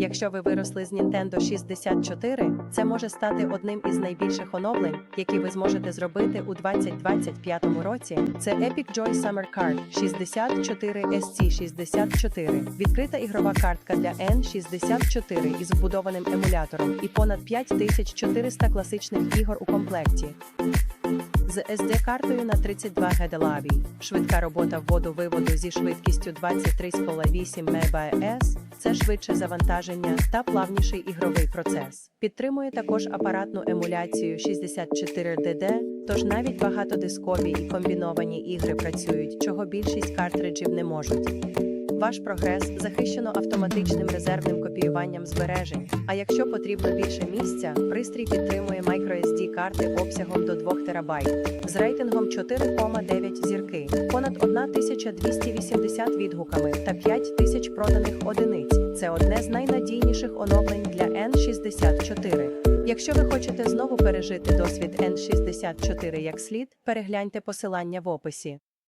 Якщо ви виросли з Nintendo 64, це може стати одним із найбільших оновлень, які ви зможете зробити у 2025 році. Це Epic Joy Summer Card 64 SC64, відкрита ігрова картка для N64 із вбудованим емулятором і понад 5400 класичних ігор у комплекті. З SD-картою на 32 ГДЛАВІ, швидка робота вводу-виводу зі швидкістю 23,8 МБС – це швидше завантаження та плавніший ігровий процес. Підтримує також апаратну емуляцію 64DD, тож навіть багатодискові і комбіновані ігри працюють, чого більшість картриджів не можуть. Ваш прогрес захищено автоматичним резервним копіюванням збережень. А якщо потрібно більше місця, пристрій підтримує microSD карти обсягом до 2 ТБ з рейтингом 4,9 зірки, понад 1280 відгуками та 5000 проданих одиниць. Це одне з найнадійніших оновлень для N64. Якщо ви хочете знову пережити досвід N64 як слід, перегляньте посилання в описі.